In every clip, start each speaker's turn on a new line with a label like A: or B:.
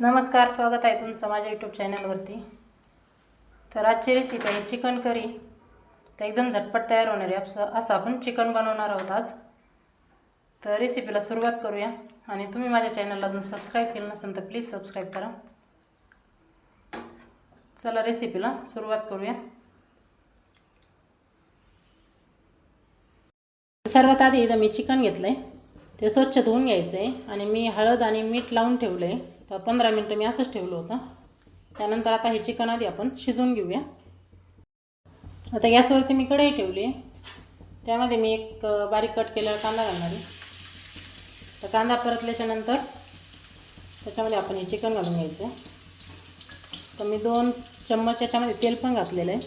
A: नमस्कार स्वागत आहे तुमचं माझ्या यूट्यूब चॅनलवरती तर आजची रेसिपी आहे चिकन करी तर एकदम झटपट तयार होणार आहे. असं असं आपण चिकन बनवणार आहोत आज. तर रेसिपीला सुरुवात करूया. आणि तुम्ही माझ्या चॅनलला अजून सबस्क्राईब केलं नसेल तर प्लीज सबस्क्राईब करा. चला रेसिपीला सुरुवात करूया. सर्वात आधी इथं मी चिकन घेतलं आहे ते स्वच्छ धुवून घ्यायचं आहे आणि मी हळद आणि मीठ लावून ठेवलं आहे तर पंधरा मिनटं मी असंच ठेवलं होतं. त्यानंतर आता हे चिकन आधी आपण शिजवून घेऊया. आता गॅसवरती मी कढई ठेवली. आहे त्यामध्ये मी एक बारीक कट केलेला कांदा घालणार आहे. तर कांदा परतल्याच्यानंतर त्याच्यामध्ये आपण हे चिकन घालून घ्यायचं आहे. तर मी दोन चम्मच याच्यामध्ये तेल पण घातलेलं आहे.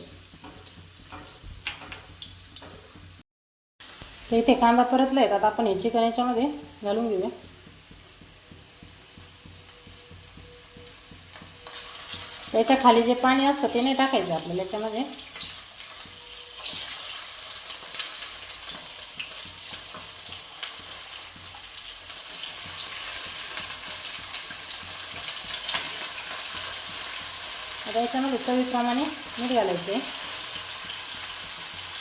A: तर इथे कांदा परतला आहे. आता आपण हे चिकन याच्यामध्ये घालून घेऊया. याच्या खाली जे पाणी असतं ते नाही टाकायचं आपल्याला याच्यामध्ये. आता याच्यामध्ये चवीप्रमाणे मीठ घालायचे.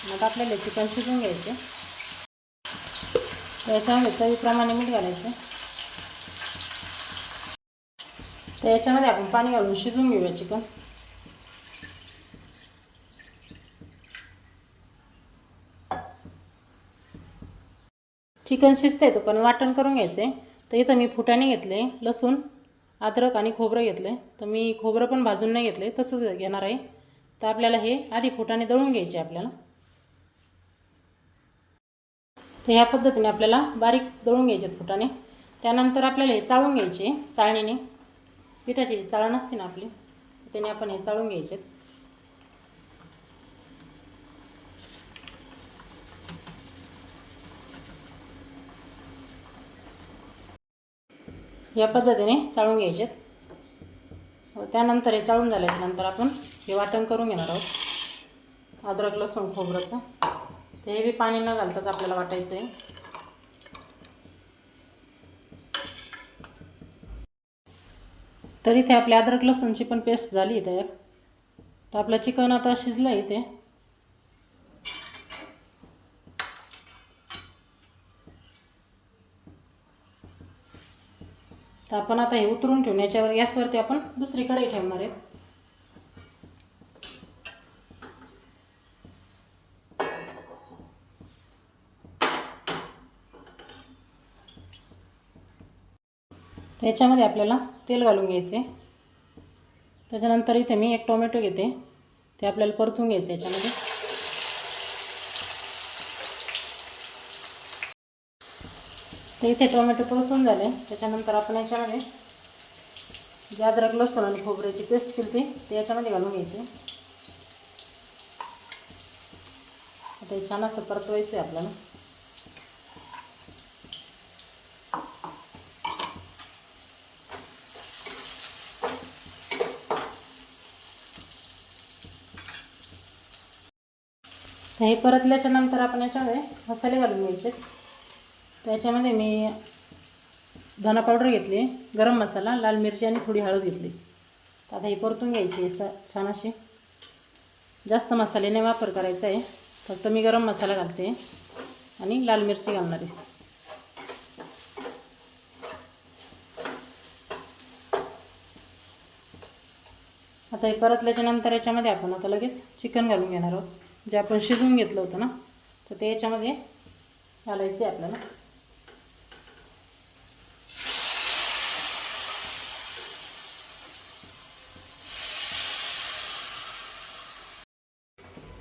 A: मग आपल्याला चिकन शिजून घ्यायचे. याच्यामध्ये चवीप्रमाणे मीठ घालायचं. तर याच्यामध्ये आपण पाणी घालून शिजवून घेऊया चिकन. चिकन शिजतंय तो पण वाटण करून घ्यायचं आहे तर इथं मी फुटाणे घेतले लसूण अद्रक आणि खोबरं घेतलं आहे तर मी खोबरं पण भाजून नाही घेतले तसंच घेणार आहे. तर आपल्याला हे आधी फुटाणे दळून घ्यायचे आपल्याला. तर ह्या पद्धतीने आपल्याला बारीक दळून घ्यायचे फुटाणे. त्यानंतर आपल्याला हे चाळून घ्यायचे चाळणीने. पिठाची जी चाळण असते ना आपली त्याने आपण हे चाळून घ्यायचे. या पद्धतीने चाळून घ्यायचे. त्यानंतर हे चाळून झाल्याच्यानंतर आपण हे वाटण करून घेणार आहोत. अद्रक लसूण खोबऱ्याचं ते हे बी पाणी न घालताच आपल्याला वाटायचं आहे तर इथे आपल्या अद्रक लसूणची पण पेस्ट झाली तयार तर आपलं चिकन आता शिजलं आहे इथे. तर आपण आता हे उतरून ठेवून याच्यावर गॅसवरती आपण दुसरी कढई ठेवणार आहे. याच्यामध्ये आपल्याला तेल घालून घ्यायचे. त्याच्यानंतर इथे मी एक टोमॅटो घेते. ते आपल्याला परतून घ्यायचं याच्यामध्ये. ते इथे टोमॅटो परतून झाले. त्याच्यानंतर आपण याच्यामध्ये जे अद्रक लसूण आणि खोबऱ्याची पेस्ट केली ते याच्यामध्ये घालून घ्यायची. आता छान असं परतवायचं आहे आपल्याला. हे परतल्याच्या नंतर आपण याच्यामध्ये मसाले घालून घ्यायचे. त्याच्यामध्ये मी धना पावडर घेतली गरम मसाला लाल मिरची आणि थोडी हळद घेतली. तर आता हे परतून घ्यायची स छान अशी जास्त मसाल्याने वापर करायचा आहे. फक्त मी गरम मसाला घालते आणि लाल मिरची घालणार आहे. आता हे परतल्याच्या नंतर याच्यामध्ये आपण आता लगेच चिकन घालून घेणार आहोत. जे आपण शिजवून घेतलं होतं ना तर ते याच्यामध्ये घालायचं आहे आपल्याला.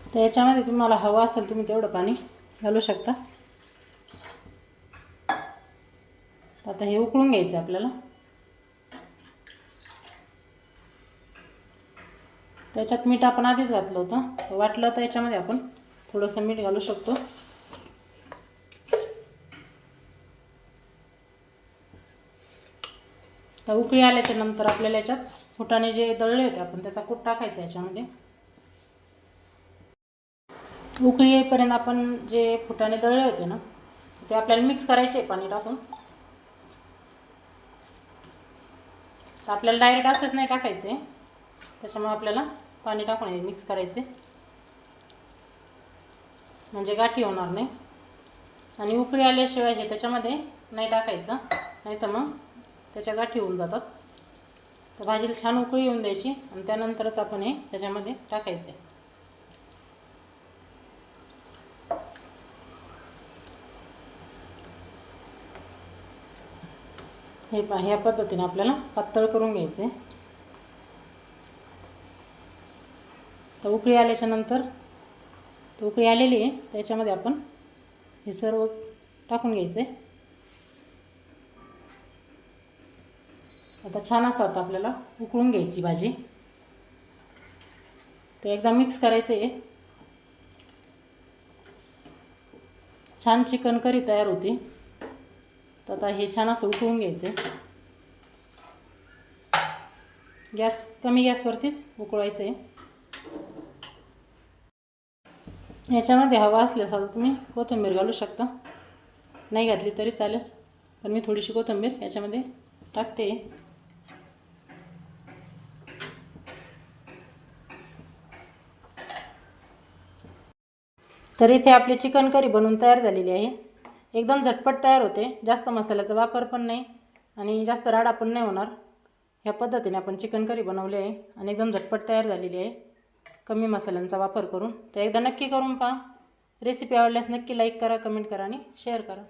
A: तर याच्यामध्ये तुम्हाला हवं असेल तुम्ही तेवढं पाणी घालू शकता. आता हे उकळून घ्यायचं आहे आपल्याला. त्याच्यात मीठ आपण आधीच घातलं होतं. तर वाटलं तर याच्यामध्ये आपण थोडंसं मीठ घालू शकतो. तर उकळी आल्याच्यानंतर आपल्याला याच्यात फुटाणे जे दळले होते आपण त्याचा कूट टाकायचा याच्यामध्ये. उकळी येईपर्यंत आपण जे फुटाणे दळले होते ना ते आपल्याला मिक्स करायचे पाणी टाकून. तर आपल्याला डायरेक्ट असंच नाही टाकायचं. आहे त्याच्यामुळे आपल्याला पाणी टाकून मिक्स करायचे. म्हणजे गाठी होणार नाही. आणि उकळी आल्याशिवाय हे त्याच्यामध्ये नाही टाकायचं. नाही तर मग त्याच्या गाठी होऊन जातात. तर भाजीला छान उकळी येऊन द्यायची आणि त्यानंतरच आपण हे त्याच्यामध्ये टाकायचे. हे पा ह्या पद्धतीने आपल्याला पातळ करून घ्यायचे. तर उकळी आल्याच्यानंतर तर उकळी आलेली आहे त्याच्यामध्ये आपण हे सर्व टाकून घ्यायचे. आता छान असं आता आपल्याला उकळून घ्यायची भाजी. ते एकदा मिक्स करायचं आहे. छान चिकन करी तयार होती. तर आता हे छान असं उकळून घ्यायचं. गॅस कमी गॅसवरतीच उकळवायचं आहे. याच्यामध्ये हवा असल्यास आता तुम्ही. कोथिंबीर घालू शकता. नाही घातली तरी चालेल. पण मी थोडीशी कोथिंबीर याच्यामध्ये टाकते. तर इथे आपली चिकन करी बनवून तयार झालेली आहे. एकदम झटपट तयार होते. जास्त मसाल्याचा वापर पण नाही आणि जास्त राडा पण नाही होणार. ह्या पद्धतीने आपण चिकन करी बनवली आहे आणि एकदम झटपट तयार झालेली आहे. कमी मसाल्यांचा वापर करून. तर एकदा नक्की करून पहा. रेसिपी आवडल्यास नक्की लाईक करा कमेंट करा आणि शेअर करा.